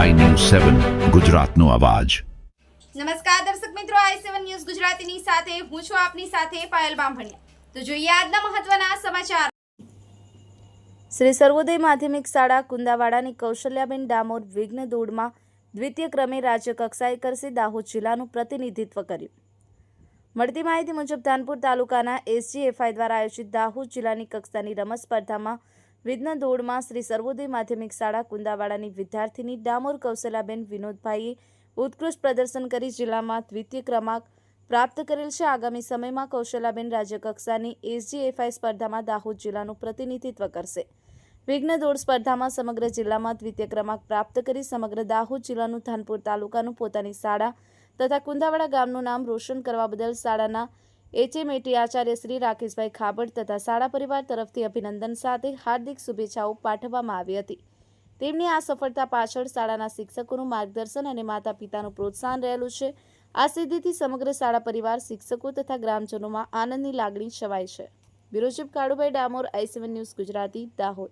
સેવન ગુજરાતનો અવાજ. નમસ્કાર દર્શક મિત્રો આઈ સેવન ન્યૂઝ ગુજરાતીની સાથે હું છું આપની સાથે પાયલ બામભણિયા. તો જોઈએ આજના મહત્વના સમાચાર. શ્રી સર્વોદય માધ્યમિક શાળા કુંદાવાડાની કૌશલ્યાબેન ડામોર વિઘ્ન દોડમાં દ્વિતીય ક્રમે રાજ્ય કક્ષાએ કરશે દાહોદ જિલ્લાનું પ્રતિનિધિત્વ કર્યું. મળતી માહિતી મુજબ ધાનપુર તાલુકાના એસજીએફઆઈ દ્વારા આયોજિત દાહોદ જિલ્લાની કક્ષાની રમત સ્પર્ધામાં વિઘ્ન ધોળમાં શ્રી સર્વોદય માધ્યમિક શાળા કુંદાવાડાની વિદ્યાર્થીની ડામોર કૌશલાબેન વિનોદભાઈએ ઉત્કૃષ્ટ પ્રદર્શન કરી જિલ્લામાં દ્વિતીય ક્રમાંક પ્રાપ્ત કરેલ છે. આગામી સમયમાં કૌશલાબેન રાજ્યકક્ષાની એસજીએફઆઈ સ્પર્ધામાં દાહોદ જિલ્લાનું પ્રતિનિધિત્વ કરશે. વિઘ્ન દોડ સ્પર્ધામાં સમગ્ર જિલ્લામાં દ્વિતીય ક્રમાંક પ્રાપ્ત કરી સમગ્ર દાહોદ જિલ્લાનું ધાનપુર તાલુકાનું પોતાની શાળા તથા કુંદાવાડા ગામનું નામ રોશન કરવા બદલ શાળાના એચએમએટી આચાર્ય શ્રી રાકેશભાઈ ખાબડ તથા શાળા પરિવાર તરફથી અભિનંદન સાથે હાર્દિક શુભેચ્છાઓ પાઠવવામાં આવી હતી. તેમની આ સફળતા પાછળ શાળાના શિક્ષકોનું માર્ગદર્શન અને માતા પિતાનું પ્રોત્સાહન રહેલું છે. આ સિદ્ધિથી સમગ્ર શાળા પરિવાર શિક્ષકો તથા ગ્રામજનોમાં આનંદની લાગણી છવાય છે. બ્યુરોશિપ કાળુભાઈ ડામોર, આઈ ન્યૂઝ ગુજરાતી, દાહોદ.